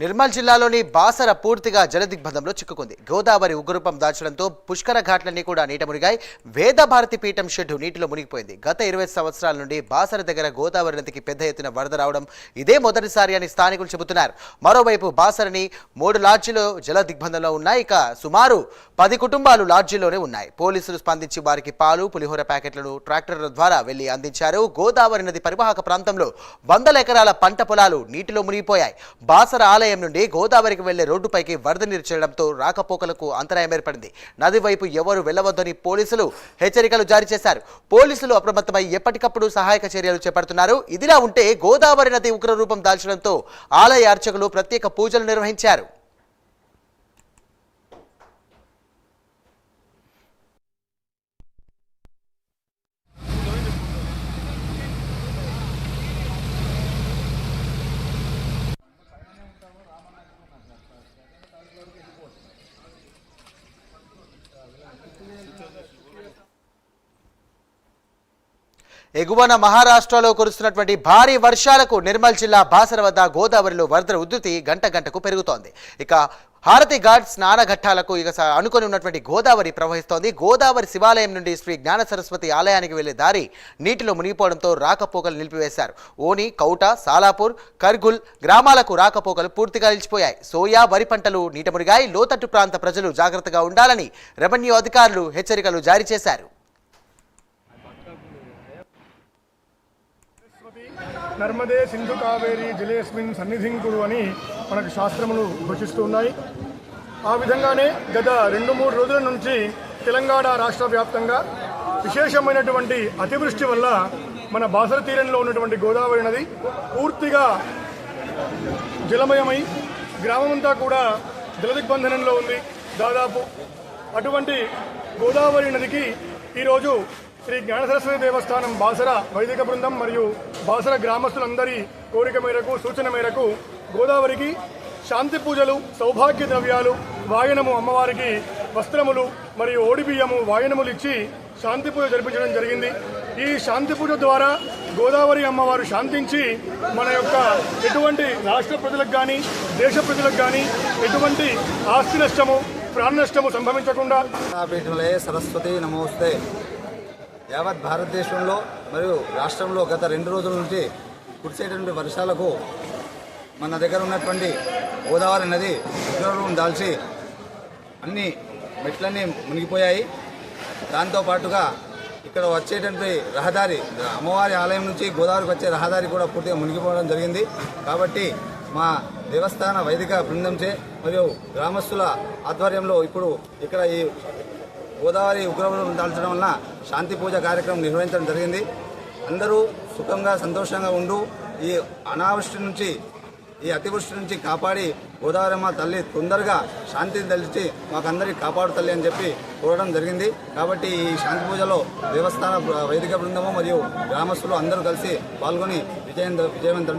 నిర్మల్ జిల్లాలోని బాసర పూర్తిగా జలదిగ్బంధంలో చిక్కుకుంది. గోదావరి ఉగ్రరూపం దాల్చడంతో పుష్కర ఘాట్లన్నీ కూడా నీట మునిగాయి. వేదభారతి పీఠం షెడ్డు నీటిలో మునిగిపోయింది. గత ఇరవై సంవత్సరాల నుండి బాసర దగ్గర గోదావరి నదికి పెద్ద ఎత్తున వరద రావడం ఇదే మొదటిసారి అని స్థానికులు చెబుతున్నారు. మరోవైపు బాసరని మూడు లాడ్జీలు జల దిగ్బంధంలో ఉన్నాయి. ఇక సుమారు పది కుటుంబాలు లాడ్జీలోనే ఉన్నాయి. పోలీసులు స్పందించి వారికి పాలు పులిహోర ప్యాకెట్లను ట్రాక్టర్ల ద్వారా వెళ్ళి అందించారు. గోదావరి నది పరివాహక ప్రాంతంలో వందల ఎకరాల పంట పొలాలు నీటిలో మునిగిపోయాయి. బాసర ఆలయం నుండి గోదావరికి వెళ్ళే రోడ్డుపైకి వరద నీరు చేరడంతో రాకపోకలకు అంతరాయం ఏర్పడింది. నది వైపు ఎవరు వెళ్ళవద్దని పోలీసులు హెచ్చరికలు జారీ చేశారు. పోలీసులు అప్రమత్తమై ఎప్పటికప్పుడు సహాయక చర్యలు చేపడుతున్నారు. ఇదిలా ఉంటే గోదావరి నది ఉగ్ర రూపం దాల్చడంతో ఆలయ అర్చకులు ప్రత్యేక పూజలు నిర్వహించారు. ఎగువన మహారాష్ట్రలో కురుస్తున్నటువంటి భారీ వర్షాలకు నిర్మల్ జిల్లా బాసర వద్ద గోదావరిలో వరదల ఉధృతి గంట గంటకు పెరుగుతోంది. ఇక హారతి ఘాట్ స్నానఘట్టాలకు ఇక స- అనుకొని ఉన్నటువంటి గోదావరి ప్రవహిస్తోంది. గోదావరి శివాలయం నుండి శ్రీ జ్ఞాన సరస్వతి ఆలయానికి వెళ్ళే దారి నీటిలో మునిగిపోవడంతో రాకపోకలు నిలిపివేశారు. ఓని కౌట సాలాపూర్ కర్గుల్ గ్రామాలకు రాకపోకలు పూర్తిగా నిలిచిపోయాయి. సోయా వరి పంటలు నీట మునిగాయి. లోతట్టు ప్రాంత ప్రజలు జాగ్రత్తగా ఉండాలని రెవెన్యూ అధికారులు హెచ్చరికలు జారీ చేశారు. నర్మదే సింధు కావేరి జలేస్మిన్ సన్నిధింకుడు అని మనకు శాస్త్రములు ఘోషిస్తూ ఉన్నాయి. ఆ విధంగానే గత రెండు మూడు రోజుల నుంచి తెలంగాణ రాష్ట్ర వ్యాప్తంగా విశేషమైనటువంటి అతివృష్టి వల్ల మన బాసర తీరంలో ఉన్నటువంటి గోదావరి నది పూర్తిగా జలమయమై గ్రామమంతా కూడా జలదిగ్బంధనంలో ఉంది. దాదాపు అటువంటి గోదావరి నదికి ఈరోజు శ్రీ జ్ఞాన సరస్వతి దేవస్థానం బాసర వైదిక బృందం మరియు బాసర గ్రామస్తులందరి కోరిక మేరకు సూచన మేరకు గోదావరికి శాంతి పూజలు సౌభాగ్య ద్రవ్యాలు వాయనము అమ్మవారికి వస్త్రములు మరియు ఓడిబియ్యము వాయనములు ఇచ్చి శాంతి పూజ జరిపించడం జరిగింది. ఈ శాంతి పూజ ద్వారా గోదావరి అమ్మవారు శాంతించి మన యొక్క ఎటువంటి రాష్ట్ర ప్రజలకు కానీ దేశ ప్రజలకు కానీ ఎటువంటి ఆస్తి నష్టము ప్రాణ నష్టము సంభవించకుండా సరస్వతి నమోస్తే. యావత్ భారతదేశంలో మరియు రాష్ట్రంలో గత రెండు రోజుల నుంచి కురిసేటువంటి వర్షాలకు మన దగ్గర ఉన్నటువంటి గోదావరి నది ఉగ్రరూపం దాల్చి అన్ని మెట్లన్నీ మునిగిపోయాయి. దాంతోపాటుగా ఇక్కడ వచ్చేటువంటి రహదారి అమ్మవారి ఆలయం నుంచి గోదావరికి వచ్చే రహదారి కూడా పూర్తిగా మునిగిపోవడం జరిగింది. కాబట్టి మా దేవస్థాన వైదిక బృందంచే మరియు గ్రామస్తుల ఆధ్వర్యంలో ఇప్పుడు ఇక్కడ ఈ గోదావరి ఉగ్రవరం దాల్చడం వలన శాంతి పూజ కార్యక్రమం నిర్వహించడం జరిగింది. అందరూ సుఖంగా సంతోషంగా ఉండు. ఈ అనావృష్టి నుంచి ఈ అతివృష్టి నుంచి కాపాడి గోదావరి మా తల్లి తొందరగా శాంతిని తలిచి మాకందరికి కాపాడు తల్లి అని చెప్పి కోరడం జరిగింది. కాబట్టి ఈ శాంతి పూజలో దేవస్థాన వైదిక బృందము మరియు గ్రామస్తులు అందరూ కలిసి పాల్గొని విజయం విజయవంతం